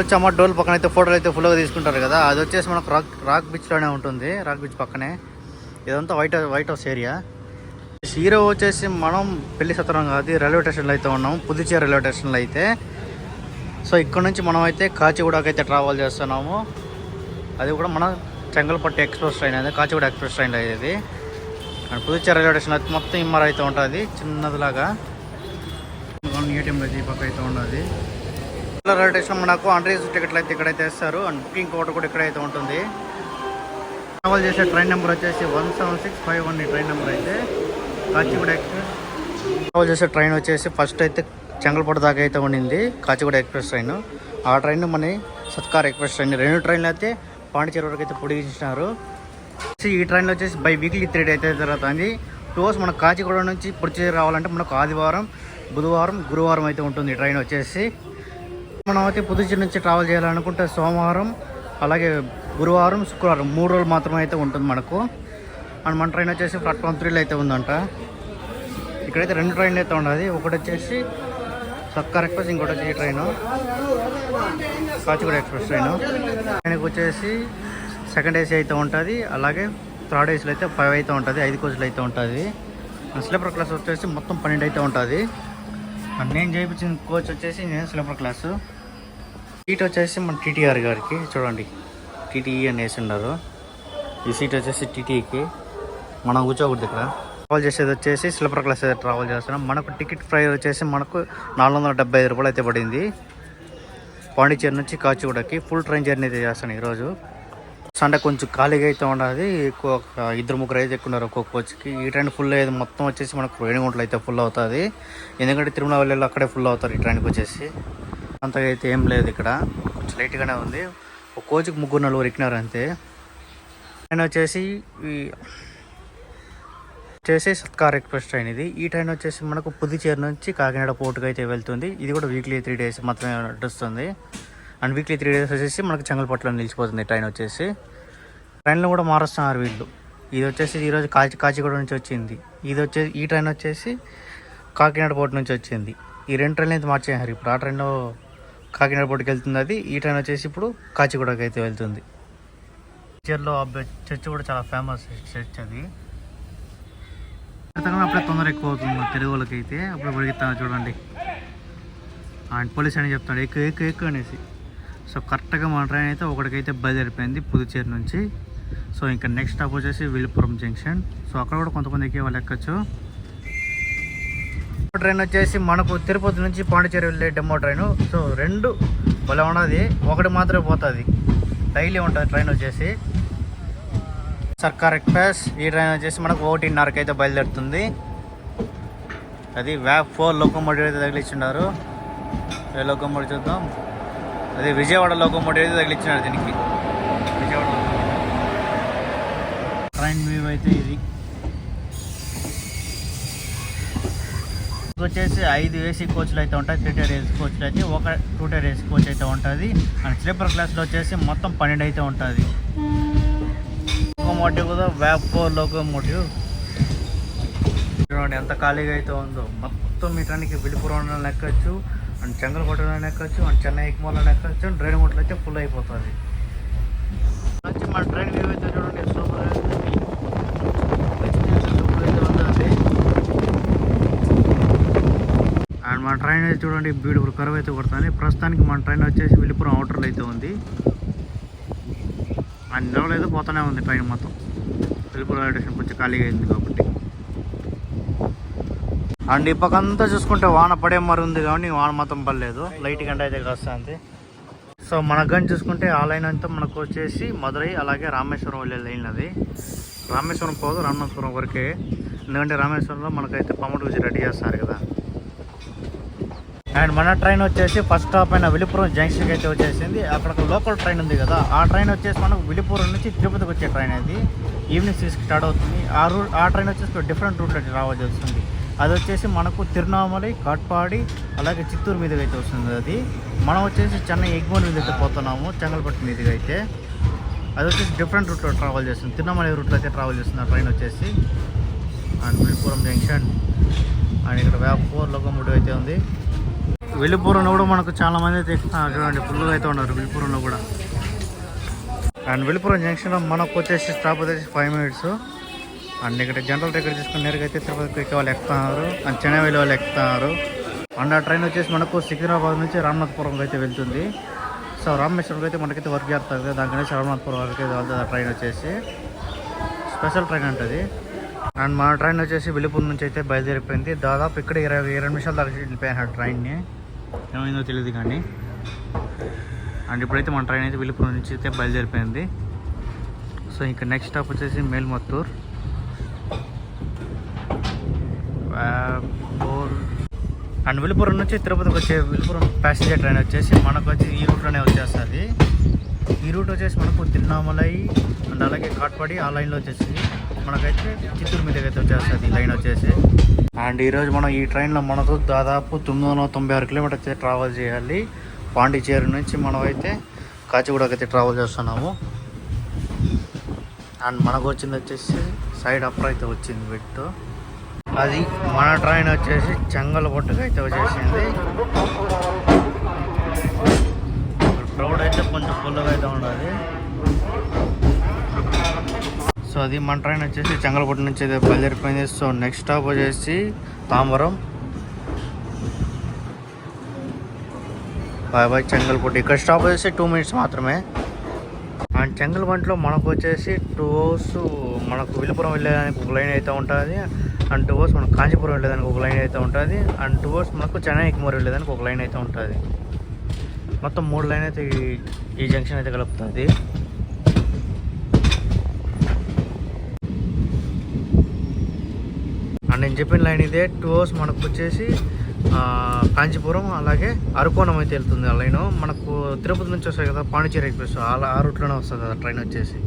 వచ్చి డోల్ పక్కన అయితే ఫోటోలు అయితే ఫుల్గా తీసుకుంటారు కదా. అది వచ్చేసి మనకు రాక్ రాక్ బీచ్లోనే ఉంటుంది. రాక్ బీచ్ పక్కనే. ఇదంతా white white house area hero వచ్చేసి మనం పెళ్ళి సత్రం కాదు రైల్వే స్టేషన్లో అయితే ఉన్నాం. పుదుచేరి రైల్వే స్టేషన్లో అయితే. సో ఇక్కడ నుంచి మనం అయితే కాచిగూడకి అయితే ట్రావెల్ చేస్తున్నాము. అది కూడా మన చెంగల్పట్టు ఎక్స్ప్రెస్ ట్రైన్ అయితే కాచిగూడ ఎక్స్ప్రెస్ ట్రైన్ ఇది. అండ్ పుదుచేరి రైల్వే స్టేషన్ అయితే మొత్తం ఇమ్మర్ అయితే ఉంటుంది. చిన్నదిలాగా. ఏటీఎం ఈ పక్క అయితే ఉండదు రైల్వే స్టేషన్ మనకు అండ్రీస్ టికెట్లు అయితే ఇక్కడైతే ఇస్తారు అండ్ బుకింగ్ కౌంటర్ కూడా ఇక్కడైతే ఉంటుంది. ట్రావెల్ చేసే ట్రైన్ నెంబర్ వచ్చేసి one seven six five one train number అయితే. కాచిగూడ ఎక్స్ప్రెస్. ట్రావెల్ చేసే ట్రైన్ వచ్చేసి ఫస్ట్ అయితే చెంగల్పట్టు దాకా అయితే ఉండింది. Kacheguda express train. ఆ ట్రైన్ మన సత్కార్ ఎక్స్ప్రెస్ ట్రైన్. రెండు ట్రైన్లు అయితే పాండిచేరి వరకు అయితే పొడిగించినారు. ఈ ట్రైన్లో వచ్చేసి బై వీక్లీ త్రీ డే అయితే జరుగుతుంది. టూర్స్ మన కాచిగూడ నుంచి పొడిచేరి రావాలంటే మనకు ఆదివారం బుధవారం గురువారం అయితే ఉంటుంది ఈ ట్రైన్ వచ్చేసి. మనం అయితే పుదుచ్చేరి నుంచి ట్రావెల్ చేయాలనుకుంటే సోమవారం అలాగే గురువారం శుక్రవారం మూడు రోజులు మాత్రమే అయితే ఉంటుంది మనకు. అండ్ మన ట్రైన్ వచ్చేసి ప్లాట్ఫామ్ త్రీలో అయితే ఉందంట. ఇక్కడైతే రెండు ట్రైన్లు అయితే ఉండదు ఒకటి వచ్చేసి సత్కార్ ఎక్స్ప్రెస్ ఇంకోటి వచ్చి ఈ ట్రైన్ కాచిగూడ ఎక్స్ప్రెస్ ట్రైన్ ట్రైన్కి వచ్చేసి సెకండ్ ఏసీ అయితే ఉంటుంది. అలాగే థర్డ్ ఏసీలో అయితే ఫైవ్ అయితే ఉంటుంది. ఐదు కోచ్లు అయితే ఉంటుంది. స్లీపర్ క్లాస్ వచ్చేసి మొత్తం పన్నెండు అయితే ఉంటుంది. నేను చేయించిన కోచ్ వచ్చేసి నేను స్లీపర్ క్లాసు సీట్ వచ్చేసి మన టీటీఆర్ గారికి చూడండి టీటీఈ అని వేసి ఉన్నారు ఈ సీట్ వచ్చేసి టీటీఈకి. మనం కూర్చోకూడదు ఇక్కడ. ట్రావెల్ చేసేది వచ్చేసి స్లీపర్ క్లాస్ అయితే ట్రావెల్ చేస్తున్నాం. మనకు టికెట్ ప్రైస్ వచ్చేసి మనకు నాలుగు వందల డెబ్బై ఐదు రూపాయలు అయితే పడింది. పాండిచేరి నుంచి కాచిగూడకి ఫుల్ ట్రైన్ జర్నీ అయితే చేస్తాను ఈరోజు. సండే కొంచెం ఖాళీగా అయితే ఉండదు ఎక్కువ ఒక ఇద్దరు ముగ్గురు అయితే ఎక్కున్నారు ఒక్కొక్క కోచ్కి. ఈ ట్రైన్ ఫుల్ అయ్యేది మొత్తం వచ్చేసి మనకు రేణిగుంటలు అయితే ఫుల్ అవుతుంది. ఎందుకంటే తిరుమల వెళ్ళి అక్కడే ఫుల్ అవుతారు ఈ ట్రైన్కి వచ్చేసి. అంతగా అయితే ఏం లేదు ఇక్కడ. కొంచెం లైట్గానే ఉంది. ఒక కోచ్కి ముగ్గురు నలుగురు ఎక్కినారు అంతే. ట్రైన్ వచ్చేసి ఈ వచ్చేసి సత్కార్ ఎక్స్ప్రెస్ ట్రైన్ ఇది. ఈ ట్రైన్ వచ్చేసి మనకు పుదుచేరు నుంచి కాకినాడ పోర్టుకి అయితే వెళ్తుంది. ఇది కూడా వీక్లీ త్రీ డేస్ మాత్రమే నడుస్తుంది అండ్ వీక్లీ త్రీ డేస్ వచ్చేసి మనకు చెంగల్పట్లో నిలిచిపోతుంది ట్రైన్ వచ్చేసి. ట్రైన్లో కూడా మారుస్తున్నారు వీళ్ళు. ఇది వచ్చేసి ఈరోజు కాచి కాచిగూడ నుంచి వచ్చింది. ఇది వచ్చేసి ఈ ట్రైన్ వచ్చేసి కాకినాడ పోర్ట్ నుంచి వచ్చింది. ఈ రెండు ట్రైన్లు అయితే మార్చేసారు ఇప్పుడు ఆ ట్రైన్లో కాకినాడ పోర్టుకి వెళ్తుంది అది. ఈ ట్రైన్ వచ్చేసి ఇప్పుడు కాచిగూడకి అయితే వెళ్తుంది. చర్చిలో చర్చ్ కూడా చాలా ఫేమస్ చర్చ్ అది. అప్పుడే తొందర ఎక్కువ అవుతుంది తెలుగు వాళ్ళకి అయితే అప్పుడు పరిగెత్తాను చూడండి. అండ్ పోలీస్ అని చెప్తాడు ఎక్కువ ఎక్కువ ఎక్కువ అనేసి. సో కరెక్ట్గా మన ట్రైన్ అయితే ఒకటికైతే బయలుదేరిపోయింది పుదుచేరి నుంచి. సో ఇంకా నెక్స్ట్ స్టాప్ వచ్చేసి విలుపురం జంక్షన్. సో అక్కడ కూడా కొంతమంది ఎక్కే వాళ్ళు ఎక్కచ్చు. ట్రైన్ వచ్చేసి మనకు తిరుపతి నుంచి పాండిచేరి వెళ్ళే డెమో ట్రైన్ సో రెండు భలే ఉన్నది. ఒకటి మాత్రమే పోతుంది. డైలీ ఉంటుంది ట్రైన్ వచ్చేసి. సర్కార్ ఎక్స్ప్రెస్ ఈ ట్రైన్ వచ్చేసి మనకు ఒకటిన్నరకి అయితే బయలుదేరుతుంది. అది వ్యాప్ ఫోర్ లోకోమోటివ్ అయితే తగిలించున్నారు ఏ లోకోమోటివ్ చూద్దాం. అది విజయవాడ లోకోమోటివ్ అయితే తగిలిచ్చినారు దీనికి. విజయవాడ ట్రైన్ వ్యూ అయితే ఇది. వచ్చేసి ఐదు ఏసీ కోచ్లు అయితే ఉంటాయి త్రీ టైర్ ఏసీ కోచ్లు అయితే ఒక టూ టైర్ ఏసీ కోచ్ అయితే ఉంటుంది. అండ్ స్లీపర్ క్లాస్లో వచ్చేసి మొత్తం పన్నెండు అయితే ఉంటుంది. లోకోమోటివ్ కూడా వ్యాప్ ఫోర్ లోకోమోటివ్ చూడండి ఎంత ఖాళీగా అయితే ఉందో. మొత్తం మీ ట్రైన్కి విడిపురం ఎక్కచ్చు అండ్ చెంగల్కోటలో ఎక్కచ్చు అండ్ చెన్నై ఎక్మోలో ఎక్కచ్చు అండ్ రేణిగుంటలో అయితే ఫుల్ అయిపోతుంది. మన ట్రైన్ వ్యూ అయితే చూడండి సూపర్ సూపర్ అయితే ఉంటుంది అండ్ మన ట్రైన్ అయితే చూడండి బ్యూటిఫుల్ కర్వ్ అయితే కొడుతుంది. ప్రస్తుతానికి మన ట్రైన్ వచ్చేసి విలుపురం అవుటర్లో అయితే ఉంది. అండ్ నిలవలేదు పోతూనే ఉంది ట్రైన్ మొత్తం. విలుపురం రైల్వే స్టేషన్ కొంచెం ఖాళీగా అయింది కాబట్టి. అండ్ ఈ పక్కంతా చూసుకుంటే వాన పడే మరి ఉంది కానీ వాన మాత్రం పడలేదు. లైట్ గంట అయితే వస్తుంది. సో మన గని చూసుకుంటే ఆ లైన్ అంతా మనకు వచ్చేసి మధురై అలాగే రామేశ్వరం వెళ్ళే లైన్ అది. రామేశ్వరం పోదు రామేశ్వరం వరకే. ఎందుకంటే రామేశ్వరంలో మనకైతే పమ్మటి గురించి రెడీ చేస్తారు కదా. అండ్ మన ట్రైన్ వచ్చేసి ఫస్ట్ స్టాప్ అయిన విలుపురం జంక్షన్కి అయితే వచ్చేసింది. అక్కడ ఒక లోకల్ ట్రైన్ ఉంది కదా ఆ ట్రైన్ వచ్చేసి మనకు విలుపురం నుంచి తిరుపతికి వచ్చే ట్రైన్ అది. ఈవినింగ్ సిక్స్కి స్టార్ట్ అవుతుంది. ఆ రూట్ ఆ ట్రైన్ వచ్చేసి డిఫరెంట్ రూట్లో రావాల్సి వస్తుంది. అది వచ్చేసి మనకు తిరునామలై కాట్పాడి అలాగే చిత్తూరు మీదుగా అయితే వస్తుంది అది. మనం వచ్చేసి చెన్నై ఎగ్మోర్ మీద అయితే పోతున్నాము చెంగల్పట్టు మీదుగా అయితే. అది వచ్చేసి డిఫరెంట్ రూట్లో ట్రావెల్ చేస్తుంది. తిరునామలై రూట్లో అయితే ట్రావెల్ చేస్తుంది ఆ ట్రైన్ వచ్చేసి. And Villupuram junction. అండ్ ఇక్కడ వ్యాప్ ఫోర్ లోకోమోటివ్ అయితే ఉంది. వెల్లిపూరంలో కూడా మనకు చాలా మంది అయితే చూడండి ఫుల్గా అయితే ఉన్నారు వెల్లిపూరంలో కూడా. అండ్ వెల్లిపురం జంక్షన్లో మనకు వచ్చేసి స్టాప్ వచ్చేసి ఫైవ్ మినిట్స్ అండ్ ఇక్కడ జనరల్ టికెట్ తీసుకుని నేరుగా అయితే తిరుపతికి ఎక్కే వాళ్ళు ఎక్కుతున్నారు. అండ్ చెన్నై వెళ్ళే వాళ్ళు ఎక్కుతున్నారు. అండ్ ఆ ట్రైన్ వచ్చేసి మనకు సికింద్రాబాద్ నుంచి రామ్నాథ్పురంకి అయితే వెళ్తుంది. సో రామేశ్వరంకి అయితే మనకైతే వర్క్ చేస్తుంది దానికనే రామనాథపురం వరకు వెళ్తుంది ఆ ట్రైన్ వచ్చేసి. స్పెషల్ ట్రైన్ ఉంటుంది అండ్ మన ట్రైన్ వచ్చేసి వెలుపూర్ నుంచి అయితే బయలుదేరిపోయింది. దాదాపు ఇక్కడ ఇరవై ఇరవై నిమిషాల దాకా వెళ్ళిపోయాను ట్రైన్ని ఏమైందో తెలియదు కానీ. అండ్ ఇప్పుడైతే మన ట్రైన్ అయితే విలుపురం నుంచి అయితే బయలుదేరిపోయింది. సో ఇంకా నెక్స్ట్ స్టాప్ వచ్చేసి మేల్మత్తూర్. అండ్ విలుపురం నుంచి తిరుపతికి వచ్చే విలుపురం ప్యాసింజర్ ట్రైన్ వచ్చేసి మనకు వచ్చి ఈ రూట్లోనే వచ్చేస్తుంది. ఈ రూట్ వచ్చేసి మనకు తిరునామలై అండ్ అలాగే కాట్పాడి ఆ లైన్లో వచ్చేసి మనకైతే చిత్తూరు మీదకి అయితే వచ్చేస్తుంది ఈ లైన్ వచ్చేసి. అండ్ ఈరోజు మనం ఈ ట్రైన్లో మనకు దాదాపు తొమ్మిది వందల తొంభై ఆరు కిలోమీటర్స్ అయితే ట్రావెల్ చేయాలి. పాండిచేరి నుంచి మనం అయితే కాచిగూడకి అయితే ట్రావెల్ చేస్తున్నాము. అండ్ మనకు వచ్చింది వచ్చేసి సైడ్ అప్పర్ అయితే వచ్చింది బిట్ అది మన ట్రైన్ వచ్చేసి చెంగల్ పొట్టుకు అయితే వచ్చేసింది. క్రౌడ్ అయితే కొంచెం ఫుల్గా అయితే ఉండాలి. సో అది మన ట్రైన్ వచ్చేసి చెంగల్పట్టు నుంచి అయితే బయలుదేరిపోయింది. సో నెక్స్ట్ స్టాప్ వచ్చేసి తాంబరం బాయ్ బాయ్ చెంగల్పట్టు ఇక్కడ స్టాప్ వచ్చేసి టూ మినిట్స్ మాత్రమే. అండ్ చెంగల్పంట్లో మనకు వచ్చేసి టూ అవర్స్ మనకు విలుపురం వెళ్ళేదానికి ఒక లైన్ అయితే ఉంటుంది. అండ్ టూ అవర్స్ మనకు కాంచీపురం వెళ్ళేదానికి ఒక లైన్ అయితే ఉంటుంది. అండ్ టూ అవర్స్ మనకు చెన్నై ఎక్మూర్ వెళ్ళేదానికి ఒక లైన్ అయితే ఉంటుంది. మొత్తం మూడు లైన్ అయితే ఈ- ఈ జంక్షన్ అయితే కలుపుతుంది. నేను చెప్పిన లైన్ ఇదే టూ అవర్స్ మనకు వచ్చేసి కాంచీపురం అలాగే అరకోణం అయితే వెళ్తుంది ఆ లైన్. మనకు తిరుపతి నుంచి వస్తాయి కదా పాండిచేరి ఎక్స్ప్రెస్ అలా ఆ రూట్లోనే వస్తుంది కదా ట్రైన్ వచ్చేసి.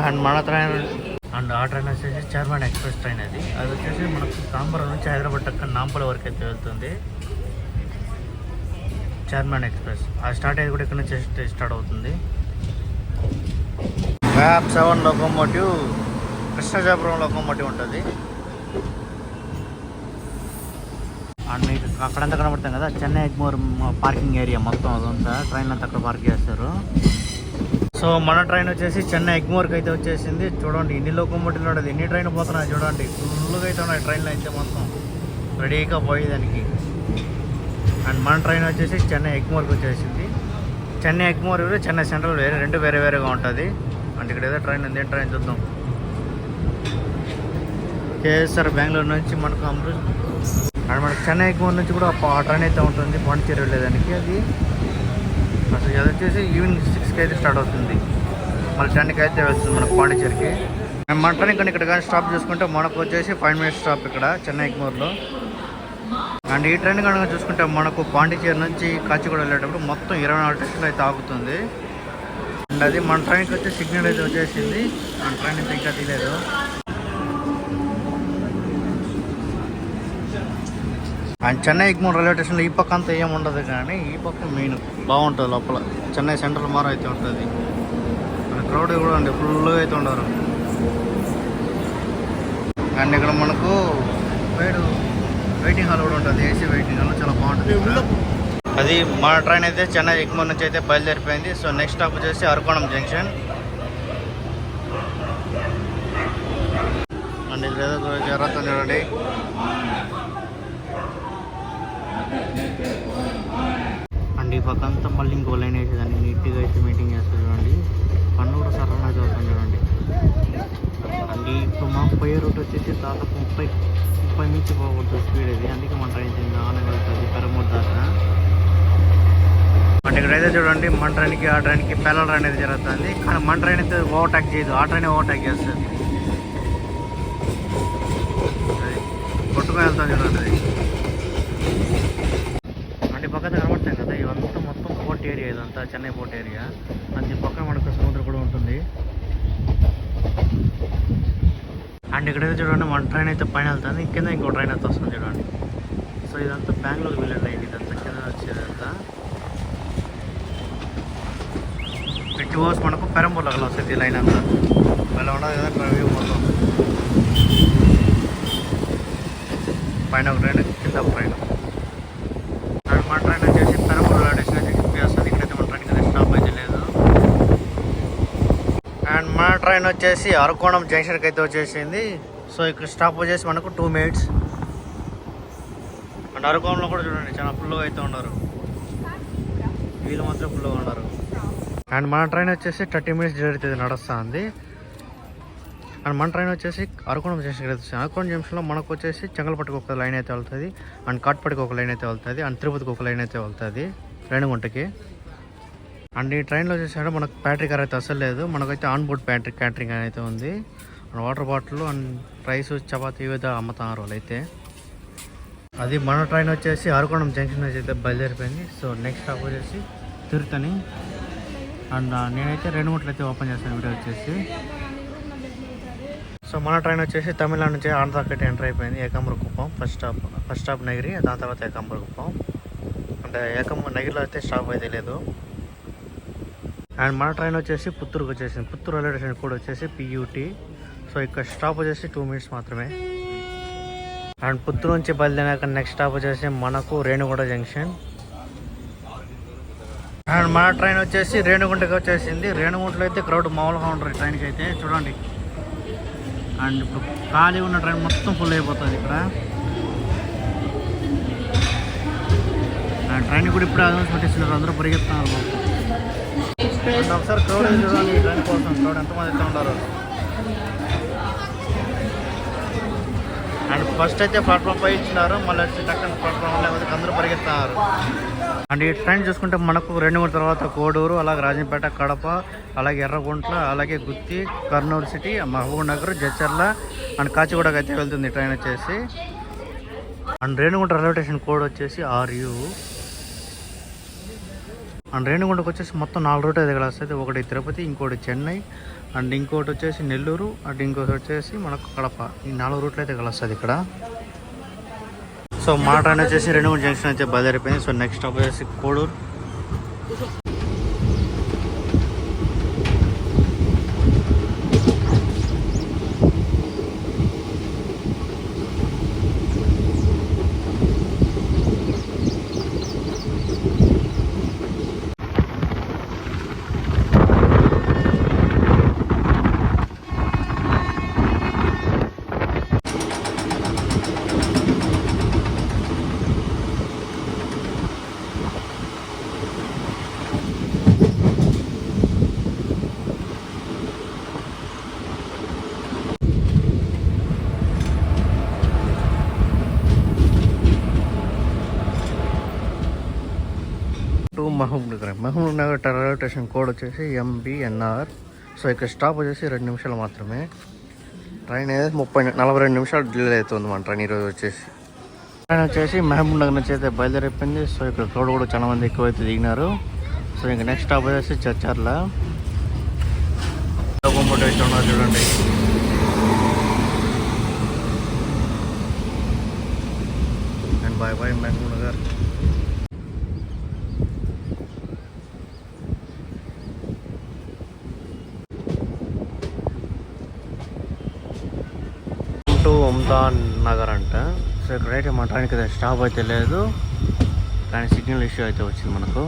అండ్ మన ట్రైన్ అండ్ ఆ ట్రైన్ వచ్చేసి చైర్మన్ ఎక్స్ప్రెస్ ట్రైన్ అది. అది వచ్చేసి మనకు తాంబరం నుంచి హైదరాబాద్ టక్క నాంపల వరకు అయితే వెళ్తుంది. Chairman express. అది స్టార్ట్ అయ్యేది కూడా ఇక్కడ నుంచి స్టార్ట్ అవుతుంది. వ్యాప్ సెవెన్ లోకోమోటివ్ కృష్ణజాపురం లోకోమోటివ్ ఉంటుంది. అండ్ మీకు అక్కడంతా కనబడతాం కదా చెన్నై ఎగ్మోర్ పార్కింగ్ ఏరియా మొత్తం అదంతా. ట్రైన్ అంతా అక్కడ పార్క్ చేస్తారు. సో మన ట్రైన్ వచ్చేసి చెన్నై ఎగ్మోర్కి అయితే వచ్చేసింది. చూడండి ఎన్ని లోకోమోటివ్లు ఉండదు ఎన్ని ట్రైన్ పోతున్నాయి చూడండి. ఫుల్గా అయితే ఉన్నాయి ట్రైన్లు అయితే మొత్తం. రెడీగా పోయేదానికి. అండ్ మన ట్రైన్ వచ్చేసి చెన్నై ఎగ్మోర్కి వచ్చేసింది. చెన్నై ఎగ్మోర్ వేరే చెన్నై సెంట్రల్ వేరే. రెండు వేరే వేరేగా ఉంటుంది. అంటే ఇక్కడ ఏదో ట్రైన్ ఉంది. ట్రైన్ చూద్దాం. కేఎస్ఆర్ బెంగళూరు నుంచి మనకు అమృత్. అండ్ మనకు చెన్నై ఎగ్మోర్ నుంచి కూడా ఆ ట్రైన్ అయితే ఉంటుంది. పాండిచేరి వెళ్ళేదానికి. అది అసలు అది వచ్చేసి ఈవినింగ్ సిక్స్కి అయితే స్టార్ట్ అవుతుంది. మళ్ళీ టెన్కి అయితే వెళ్తుంది మనకు పాండిచేరికి మేము మన ట్రైన్ ఇక్కడ ఇక్కడ కానీ స్టాప్ చూసుకుంటే మనకు వచ్చేసి ఫైవ్ మినిట్స్ స్టాప్ ఇక్కడ చెన్నై ఎగ్మూర్లో. అండ్ ఈ ట్రైన్ కనుక చూసుకుంటే మనకు పాండిచేరి నుంచి కాచిగూడ వెళ్ళేటప్పుడు మొత్తం ఇరవై నాలుగు టెస్టులు అయితే ఆగుతుంది. అండ్ అది మన ట్రైన్కి వచ్చే సిగ్నల్ అయితే వచ్చేసింది. మన ట్రైన్ అయితే ఇంకా తీయలేదు. అండ్ చెన్నై ఎగ్మూర్ రైల్వే స్టేషన్లో ఈ పక్క అంతా ఏం ఉండదు కానీ ఈ పక్క మెయిన్ బాగుంటుంది లోపల. చెన్నై సెంట్రల్ మార అయితే ఉంటుంది. క్రౌడ్ కూడా అండి ఫుల్గా అయితే ఉండరు. అండ్ ఇక్కడ మనకు వెయిట్ వెయిటింగ్ హాల్ కూడా ఉంటుంది ఏసీ వెయిటింగ్ హాల్ చాలా బాగుంటుంది అది మన ట్రైన్ అయితే చెన్నై ఎగ్మూర్ నుంచి అయితే బయలుదేరిపోయింది. సో నెక్స్ట్ స్టాప్ వచ్చేసి అరకోణం జంక్షన్ అండ్ ఇది ఏదో జరుగుతుంది చూడండి. చూడండి. ఈ పక్క అంతా మళ్ళీ ఇంకో లైన్ వేసేదాన్ని. నీట్గా అయితే మీటింగ్ చేస్తారు చూడండి. పన్ను కూడా సరళంగా చదువుతాం చూడండి. అండ్ ఇప్పుడు మా పోయే రూట్ వచ్చేసి దాదాపు ముప్పై ముప్పై మించి పోకూడదు స్పీడ్ ఇది. అందుకే మన ట్రైన్ ఆనే వెళ్తుంది. పెరమూరు దాకా. ఇక్కడ ఇక్కడైతే చూడండి మన ట్రైన్కి ఆ ట్రైన్కి పెళ్ళడం అనేది జరుగుతుంది. కానీ మన ట్రైన్ అయితే ఓవర్టాక్ చేయదు. ఆ ట్రైన్ ఓవర్టాక్ చేస్తుంది. అది కొట్టుకొని వెళ్తాం చూడండి. అంటే పక్కన కనబడతాయి కదా ఇవంతా మొత్తం పోర్ట్ ఏరియా ఇదంతా చెన్నై పోర్ట్ ఏరియా. అంతే పక్కన మనకు సముద్రం కూడా ఉంటుంది. అండ్ ఇక్కడైతే చూడండి మన ట్రైన్ అయితే పైన వెళ్తుంది. కింద ఇంకో ట్రైన్ అయితే వస్తుంది చూడండి. సో ఇదంతా బెంగళూరు వెళ్ళే లైన్ ఇదంతా కింద వచ్చేదంతా. ఇటు అవర్స్ మనకు పెరంబూర్ లెక్కలు వస్తుంది లైన్ అంతా. అలా ఉండదు కదా డ్రైవ్ మొత్తం. పైన ఒక ట్రైన్ కింద ఒక ట్రైన్. అండ్ మన ట్రైన్ వచ్చేసి పెరంబూర్ డెస్టినేషన్ వస్తుంది ఇక్కడైతే మన ట్రైన్ కదా స్టాప్ అయితే లేదు అండ్ మన ట్రైన్ వచ్చేసి అరకోణం జంక్షన్కి అయితే వచ్చేసింది. సో ఇక్కడ స్టాప్ వచ్చేసి మనకు టూ మినిట్స్ అండ్ అరకోణంలో కూడా చూడండి చాలా ఫుల్గా అయితే ఉన్నారు. వీళ్ళు మాత్రం ఫుల్గా ఉన్నారు. అండ్ మన ట్రైన్ వచ్చేసి థర్టీ మినిట్స్ జరుగుతుంది నడుస్తూ ఉంది అండ్ మన ట్రైన్ వచ్చేసి అరకోణం జంక్షన్ వెళ్తుంది. అరకోణం జంక్షన్లో మనకు వచ్చేసి చెంగల్పట్టుకు ఒక లైన్ అయితే వెళ్తుంది. అండ్ కాట్పడికి ఒక లైన్ అయితే వెళ్తుంది. అండ్ తిరుపతికి ఒక లైన్ అయితే వెళ్తుంది. రేణుగుంటకి అండ్ ఈ ట్రైన్లో చూసాడు మనకు బ్యాటరీ కార్ అయితే అసలు లేదు. మనకైతే ఆన్ బోర్డ్ బ్యాటరీ క్యాటరింగ్ అయితే ఉంది. And water bottle and rice chapati వివిధ అమ్ముతున్నారు వాళ్ళు అయితే అది మన ట్రైన్ వచ్చేసి అరకోణం జంక్షన్ నుంచి అయితే బయలుదేరిపోయింది. సో నెక్స్ట్ స్టాప్ వచ్చేసి తిరుతని. అండ్ నేనైతే రెండు గంటలు అయితే ఓపెన్ చేస్తాను వీడియో వచ్చేసి. సో మన ట్రైన్ వచ్చేసి తమిళనాడు నుంచి ఆంధ్రాకైతే ఎంటర్ అయిపోయింది. Ekambara Kuppam first stop first stop Nagari దాని తర్వాత ఏకాంబర కుప్పం. అంటే ఏకాంబర నగిరిలో అయితే స్టాప్ అయితే లేదు. అండ్ మన ట్రైన్ వచ్చేసి పుత్తూరుకి వచ్చేసింది. పుత్తూరు రైల్వే స్టేషన్ కూడా వచ్చేసి పియూటీ సో ఇక్కడ స్టాప్ వచ్చేసి టూ మినిట్స్ మాత్రమే. అండ్ పుత్తూరు నుంచి బయలుదేరాక నెక్స్ట్ స్టాప్ వచ్చేసి మనకు రేణుగుంట జంక్షన్ అండ్ మన ట్రైన్ వచ్చేసి రేణుగుంటకి వచ్చేసింది. రేణుగుంటలో అయితే క్రౌడ్ మామూలుగా ఉంటారు ట్రైన్కి అయితే. చూడండి. అండ్ ఇప్పుడు ఖాళీ ఉన్న ట్రైన్ మొత్తం ఫుల్ అయిపోతుంది ఇక్కడ. అండ్ ట్రైన్ కూడా ఇప్పుడు అదనపు పెట్టేస్తున్నారు. అందరూ పరిగెత్తున్నారు ఒకసారి క్రౌడ్ చూడాలి ట్రైన్ కోసం క్రౌడ్ ఎంతమంది అయితే ఉన్నారు అండ్ ఫస్ట్ అయితే ప్లాట్ఫామ్ పై ఇచ్చినారు మళ్ళీ వచ్చి టక్కన ప్లాట్ఫామ్ లేకపోతే అందరూ పరిగెత్తున్నారు అండ్ ఈ ట్రైన్ చూసుకుంటే మనకు రెండు మూడు తర్వాత కోడూరు అలాగే రాజంపేట కడప అలాగే ఎర్రగుంట్ల అలాగే గుత్తి కర్నూలు సిటీ మహబూబ్ నగర్ జచర్ల అండ్ కాచిగూడకి అయితే వెళ్తుంది ఈ ట్రైన్ వచ్చేసి. And Renigunta railway station code వచ్చేసి ఆర్యూ అండ్ రేణుగుంటకు వచ్చేసి మొత్తం నాలుగు రూట్ అయితే వస్తుంది ఒకటి తిరుపతి ఇంకోటి చెన్నై అండ్ ఇంకోటి వచ్చేసి నెల్లూరు అండ్ ఇంకోటి వచ్చేసి మనకు కడప. ఈ నాలుగు రూట్లు అయితే కలుస్తుంది ఇక్కడ. సో మా ట్రైన్ వచ్చేసి రేణుగుంట జంక్షన్ అయితే బయలుదేరిపోయింది. సో నెక్స్ట్ స్టాప్ వచ్చేసి Koduru. To Mahabubnagar. Mahabubnagar railway station code వచ్చేసి M B N R so ఇక్కడ స్టాప్ వచ్చేసి రెండు నిమిషాలు మాత్రమే. ట్రైన్ అనేది ముప్పై నలభై రెండు నిమిషాలు డిలే అవుతుంది మన ట్రైన్ ఈరోజు వచ్చేసి. ట్రైన్ వచ్చేసి మహబూబ్ నగర్ నుంచి అయితే బయలుదేరిపోయింది. సో ఇక్కడ క్రౌడ్ కూడా చాలా మంది ఎక్కువ అయితే దిగినారు. సో ఇంకా నెక్స్ట్ స్టాప్ వచ్చేసి చర్చర్ల. ఉన్నారు చూడండి and bye bye Mahabubnagar. Sultan Nagar అంట. సో ఇక్కడైతే మన ట్రైన్కి అయితే స్టాప్ అయితే లేదు. కానీ సిగ్నల్ ఇష్యూ అయితే వచ్చింది మనకు.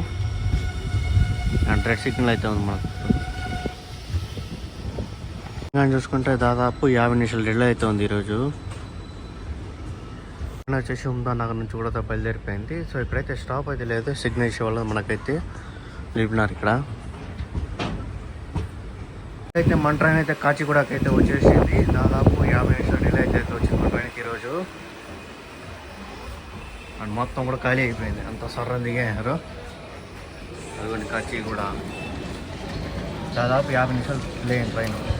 అండ్ రెడ్ సిగ్నల్ అయితే ఉంది మనకు. ఇంకా చూసుకుంటే దాదాపు యాభై నిమిషాలు డిలే అయితే ఉంది ఈరోజు. వచ్చేసి ఉమ్దాన్ నగర్ నుంచి కూడా బయలుదేరిపోయింది. సో ఇక్కడైతే స్టాప్ అయితే లేదు. సిగ్నల్ ఇష్యూ వల్ల మనకైతే నిలిపినారు ఇక్కడ. అయితే మన ట్రైన్ అయితే కాచిగూడకైతే వచ్చేసింది. దాదాపు యాభై నిమిషాలు అయితే వచ్చింది మన ట్రైన్కి ఈరోజు. అండ్ మొత్తం కూడా ఖాళీ అయిపోయింది. అంత సర్రం దిగారు అదిగోండి కూడా. దాదాపు యాభై నిమిషాలు లేని ట్రైన్.